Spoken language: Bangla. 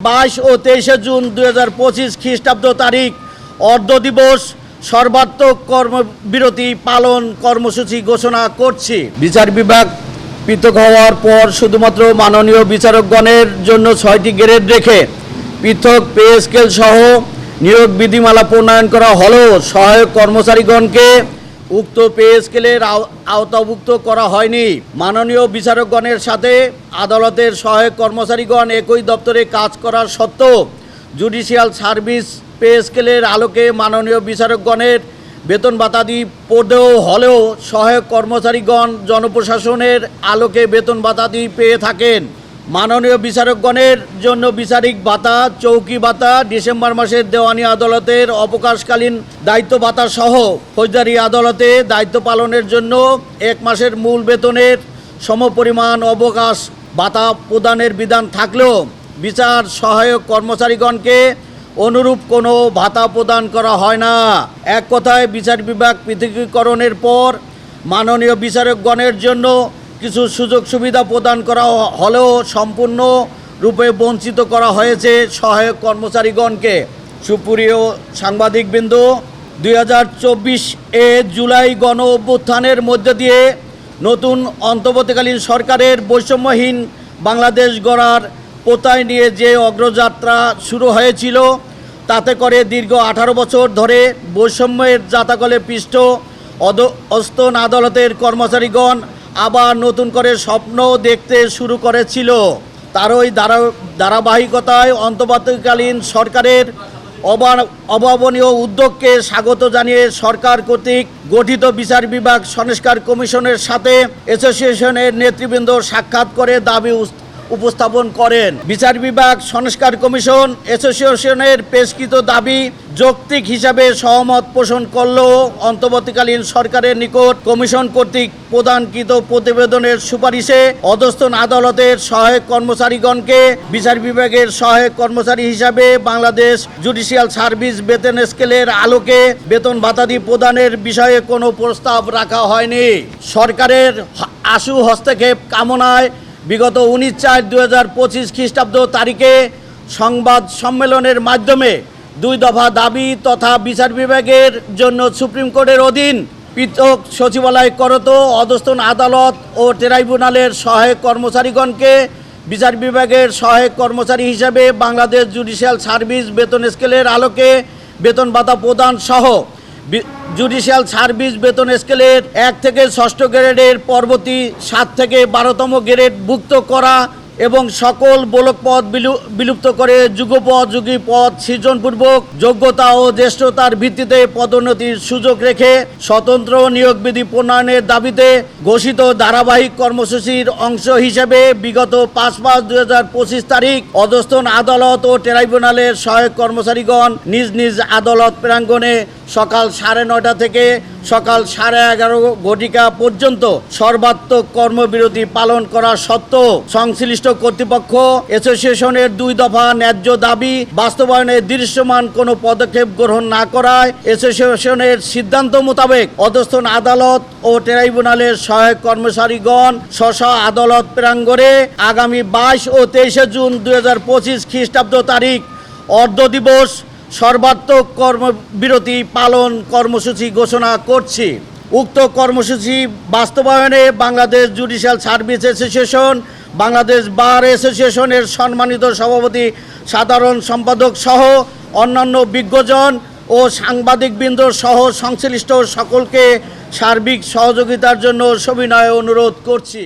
বাইশ ও তেইশে জুন দুই হাজার পঁচিশ খ্রিস্টাব্দ তারিখ। অর্ধ দিবস, সর্বাত্মক কর্মবিরতি পালন কর্মসূচি ঘোষণা করছি। বিচার বিভাগ পৃথক হওয়ার পর শুধুমাত্র মাননীয় বিচারকগণের জন্য ছয়টি গ্রেড রেখে পৃথক পে স্কেল সহ নিয়োগ বিধিমালা প্রণয়ন করা হলেও সহায়ক কর্মচারীগণকে উক্ত পে স্কেলের আওতাভুক্ত করা হয়নি। মাননীয় বিচারকগণের সাথে আদালতের সহায়ক কর্মচারীগণ একই দপ্তরে কাজ করার সত্ত্বেও জুডিশিয়াল সার্ভিস পে স্কেলের আলোকে মাননীয় বিচারকগণের বেতন ভাতাদি পদেও হলেও সহায়ক কর্মচারীগণ জনপ্রশাসনের আলোকে বেতন ভাতাদি পেয়ে থাকেন। মাননীয় বিচারকগণের জন্য বিচারিক ভাতা, চৌকি ভাতা, ডিসেম্বর মাসের দেওয়ানি আদালতের অবকাশকালীন দায়িত্ব ভাতা সহ ফৌজদারি আদালতে দায়িত্ব পালনের জন্য এক মাসের মূল বেতনের সমপরিমাণ অবকাশ ভাতা প্রদানের বিধান থাকলেও বিচার সহায়ক কর্মচারীগণকে অনুরূপ কোনো ভাতা প্রদান করা হয় না। এক কথায় বিচার বিভাগ পৃথকীকরণের পর মাননীয় বিচারকগণের জন্য কিছু সুযোগ সুবিধা প্রদান করা হলেও সম্পূর্ণ রূপে বঞ্চিত করা হয়েছে সহায়ক কর্মচারীগণকে। সুপ্রিয় সাংবাদিকবৃন্দ, দুই হাজার চব্বিশ এ জুলাই গণ অভ্যুত্থানের মধ্য দিয়ে নতুন অন্তর্বর্তীকালীন সরকারের বৈষম্যহীন বাংলাদেশ গড়ার পোতায় নিয়ে যে অগ্রযাত্রা শুরু হয়েছিল, তাতে করে দীর্ঘ আঠারো বছর ধরে বৈষম্যের জাতাকলে পৃষ্ঠ অদ অস্তন আদালতের কর্মচারীগণ আবার নতুন করে স্বপ্ন দেখতে শুরু করেছিল। তার ধারা ধারাবাহিকতায় অন্তর্বর্তীকালীন সরকারের অভাবনীয় উদ্যোগকে স্বাগত জানিয়ে সরকার কর্তৃক গঠিত বিচার বিভাগ সংস্কার কমিশনের সাথে অ্যাসোসিয়েশনের নেতৃবৃন্দ সাক্ষাৎ করে দাবি উপস্থাপন করেন। বিচার বিভাগ, সংস্কার কমিশন, অ্যাসোসিয়েশনের পেশকৃত দাবি যৌক্তিক হিসাবে সহমত পোষণ করলেও অন্তর্বর্তীকালীন সরকারের নিকট কমিশন কর্তৃক প্রদানকৃত প্রতিবেদনের সুপারিশে অধস্থন আদালতের সহায়ক কর্মচারীগণকে বিচার বিভাগের সহায়ক কর্মচারী হিসাবে বাংলাদেশ জুডিশিয়াল সার্ভিস বেতন স্কেলের আলোকে বেতন ভাতাদি প্রদানের বিষয়ে কোনো প্রস্তাব রাখা হয়নি। সরকারের আশু হস্তক্ষেপ কামনায় বিগত উনিশ চার দু হাজার পঁচিশ খ্রিস্টাব্দ তারিখে সংবাদ সম্মেলনের মাধ্যমে দুই দফা দাবি তথা বিচার বিভাগের জন্য সুপ্রিম কোর্টের অধীন পৃথক সচিবালয় করত অধস্থন আদালত ও ট্রাইব্যুনালের সহায়ক কর্মচারীগণকে বিচার বিভাগের সহায়ক কর্মচারী হিসেবে বাংলাদেশ জুডিশিয়াল সার্ভিস বেতন স্কেলের আলোকে বেতন ভাতা প্রদান সহ জুডিশিয়াল সার্ভিস বেতন স্কেলের এক থেকে ষষ্ঠ গ্রেডের পরবর্তী সাত থেকে বারোতম গ্রেড ভুক্ত করা এবং সকল ব্লক পদ বিলু- বিলুপ্ত করে যুগপদ যুগী পদ সৃজনপূর্বক যোগ্যতা ও জ্যেষ্ঠতার ভিত্তিতে পদোন্নতির সুযোগ রেখে স্বতন্ত্র নিয়োগ বিধি প্রণয়নের দাবিতে ঘোষিত ধারাবাহিক কর্মসূচির অংশ হিসেবে বিগত পাঁচ পাঁচ দুই হাজার পঁচিশ তারিখ অধস্থন আদালত ও ট্রাইব্যুনালের সহায়ক কর্মচারীগণ নিজ নিজ আদালত প্রাঙ্গণে সকাল সাড়ে নয়টা থেকে সকাল সাড়ে এগারো ঘটিকা পর্যন্ত সর্বাত্মক কর্মবিরতি পালন করা সত্ত্বেও সংশ্লিষ্ট কর্তৃপক্ষ অ্যাসোসিয়েশনের দুই দফা ন্যায্য দাবি বাস্তবায়নে দৃশ্যমান কোনো পদক্ষেপ গ্রহণ না করায় অ্যাসোসিয়েশনের সিদ্ধান্ত মোতাবেক অধস্থন আদালত ও ট্রাইব্যুনালের সহায়ক কর্মচারীগণ স্ব আদালত প্রাঙ্গণে আগামী বাইশ ও তেইশে জুন দুই হাজার পঁচিশ খ্রিস্টাব্দ তারিখ অর্ধ দিবস সর্বাত্মক কর্মবিরতি পালন কর্মসূচি ঘোষণা করছি। উক্ত কর্মসূচি বাস্তবায়নে Bangladesh judicial service association, Bangladesh bar অ্যাসোসিয়েশনের সম্মানিত সভাপতি, সাধারণ সম্পাদক সহ অন্যান্য বিজ্ঞজন ও সাংবাদিকবৃন্দ সহ সংশ্লিষ্ট সকলকে সার্বিক সহযোগিতার জন্য সবিনয় অনুরোধ করছি।